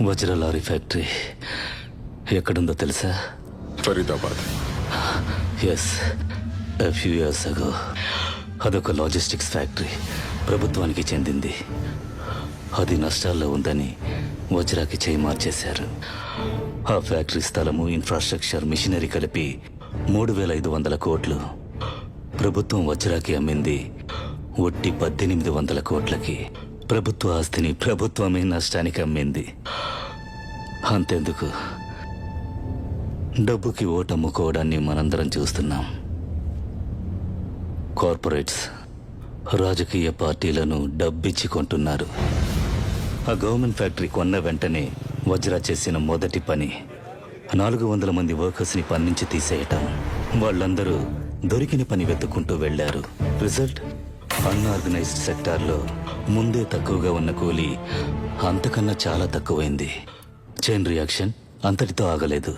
వజ్ర lorry factory ఎక్కడుందో తెలుసా? Faridabad. Yes few years ago అదొక లాజిస్టిక్స్ ఫ్యాక్టరీ ప్రభుత్వానికి చెందింది. అది నష్టాల్లో ఉందని వజ్రాకి చేయి మార్చేశారు. ఆ ఫ్యాక్టరీ స్థలము ఇన్ఫ్రాస్ట్రక్చర్ మిషనరీ కలిపి మూడు వేల ఐదు వందల కోట్లు. ప్రభుత్వం వజ్రాకి అమ్మింది ఒట్టి పద్దెనిమిది వందల కోట్లకి. ప్రభుత్వ ఆస్తిని ప్రభుత్వమే నష్టానికి అమ్మింది. అంతెందుకు. డబ్బుకి ఓటు అమ్ముకోవడాన్ని మనందరం చూస్తున్నాం. కార్పొరేట్స్ రాజకీయ పార్టీలను డబ్బిచ్చి కొంటున్నారు. ఆ గవర్నమెంట్ ఫ్యాక్టరీ కొన్న వెంటనే వజ్రా చేసిన మొదటి పని నాలుగు వందల మంది వర్కర్స్ని పని నుంచి తీసేయటం. వాళ్ళందరూ దొరికిన పని వెతుక్కుంటూ వెళ్ళారు రిజల్ట్? అన్ఆర్గనైజ్డ్ సెక్టార్లో ముందే తక్కువగా ఉన్న కూలీ అంతకన్నా చాలా తక్కువైంది. చైన్ రియాక్షన్ అంతటితో ఆగలేదు.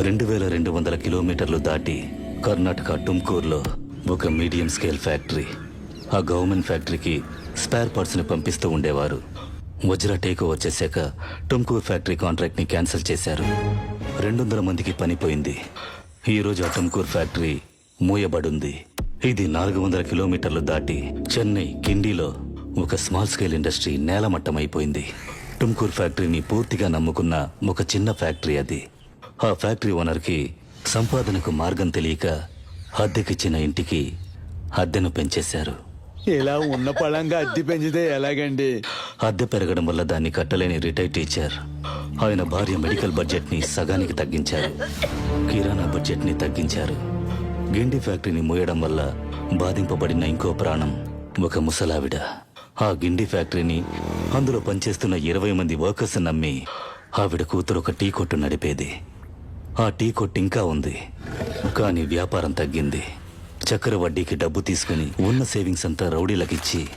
రెండు వేల రెండు వందల కిలోమీటర్లు దాటి కర్ణాటక టుమ్కూర్లో ఒక మీడియం స్కేల్ ఫ్యాక్టరీ ఆ గవర్నమెంట్ ఫ్యాక్టరీకి స్పేర్ పార్ట్స్ని పంపిస్తూ ఉండేవారు. వజ్ర టేక్ ఓవర్ చేశాక టుమ్కూర్ ఫ్యాక్టరీ కాంట్రాక్ట్ని క్యాన్సిల్ చేశారు. రెండు వందల మందికి పనిపోయింది ఈరోజు ఆ టుమ్కూర్ ఫ్యాక్టరీ మూయబడుంది. ఇది నాలుగు వందల కిలోమీటర్లు దాటి చెన్నై కిండిలో ఒక స్మాల్ స్కేల్ ఇండస్ట్రీ నేలమట్టమైపోయింది. టుమ్కూర్ ఫ్యాక్టరీని పూర్తిగా నమ్ముకున్న ఒక చిన్న ఫ్యాక్టరీ అది. ఆ ఫ్యాక్టరీ ఓనర్కి సంపాదనకు మార్గం తెలియక అద్దెకిచ్చిన ఇంటికి అద్దెను పెంచేశారు. ఇలా ఉన్న పళంగా అద్దె పెంచితే ఎలాగండి? అద్దె పెరగడం వల్ల దాన్ని కట్టలేని రిటైర్డ్ టీచర్. ఆయన భార్య మెడికల్ బడ్జెట్ని సగానికి తగ్గించారు. కిరాణా బడ్జెట్ని తగ్గించారు. గిండి ఫ్యాక్టరీని మూయడం వల్ల బాధింపబడిన ఇంకో ప్రాణం ఒక ముసలావిడ. ఆ గిండి ఫ్యాక్టరీని అందులో పనిచేస్తున్న ఇరవై మంది వర్కర్స్ నమ్మి ఆవిడ కూతురు ఒక టీ కొట్టు నడిపేది. ఆ టీ కొట్టు ఇంకా ఉంది. కానీ వ్యాపారం తగ్గింది. చక్కెర వడ్డీకి డబ్బు తీసుకుని ఉన్న సేవింగ్స్ అంతా రౌడీలకిచ్చి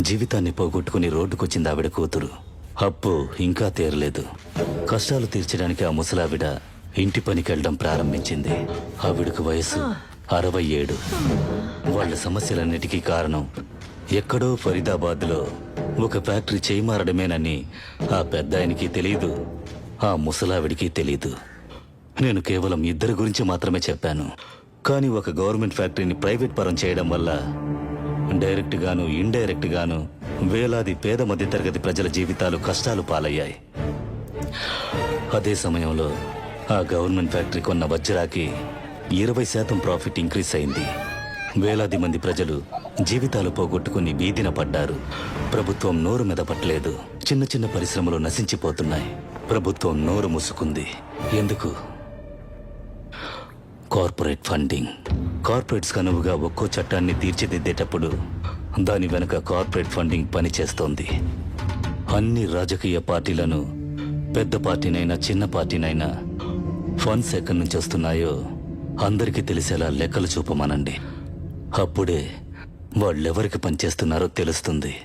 జీవితాన్ని పోగొట్టుకుని రోడ్డుకొచ్చింది ఆవిడ కూతురు. అప్పు ఇంకా తీరలేదు. కష్టాలు తీర్చడానికి ఆ ముసలావిడ ఇంటి పనికి వెళ్ళడం ప్రారంభించింది. ఆవిడకు వయసు అరవై ఏడు. వాళ్ళ సమస్యలన్నిటికీ కారణం ఎక్కడో ఫరీదాబాద్లో ఒక ఫ్యాక్టరీ చేయి మారడమేనని ఆ పెద్ద ఆయనకి తెలియదు ఆ ముసలావిడికి తెలియదు నేను కేవలం ఇద్దరి గురించి మాత్రమే చెప్పాను. కానీ ఒక గవర్నమెంట్ ఫ్యాక్టరీని ప్రైవేట్ పరం చేయడం వల్ల డైరెక్ట్గాను ఇండైరెక్ట్గాను వేలాది పేద మధ్యతరగతి ప్రజల జీవితాలు కష్టాలు పాలయ్యాయి. అదే సమయంలో ఆ గవర్నమెంట్ ఫ్యాక్టరీ కొన్న వజ్రాకి ఇరవై శాతం ప్రాఫిట్ ఇంక్రీస్ అయింది. వేలాది మంది ప్రజలు జీవితాలు పోగొట్టుకుని వీధిన పడ్డారు. ప్రభుత్వం నోరు మెదపట్లేదు చిన్న చిన్న పరిశ్రమలు నశించిపోతున్నాయి. ప్రభుత్వం నోరు మూసుకుంది. ఎందుకు? Corporate funding. కార్పొరేట్స్ కనువుగా ఒక్కో చట్టాన్ని తీర్చిదిద్దేటప్పుడు దాని వెనుక కార్పొరేట్ ఫండింగ్ పనిచేస్తోంది. అన్ని రాజకీయ పార్టీలను పెద్ద పార్టీనైనా చిన్న పార్టీనైనా ఫండ్స్ ఎక్కడి నుంచి వస్తున్నాయో అందరికీ తెలిసేలా లెక్కలు చూపమనండి. అప్పుడే వాళ్ళెవరికి పనిచేస్తున్నారో తెలుస్తుంది.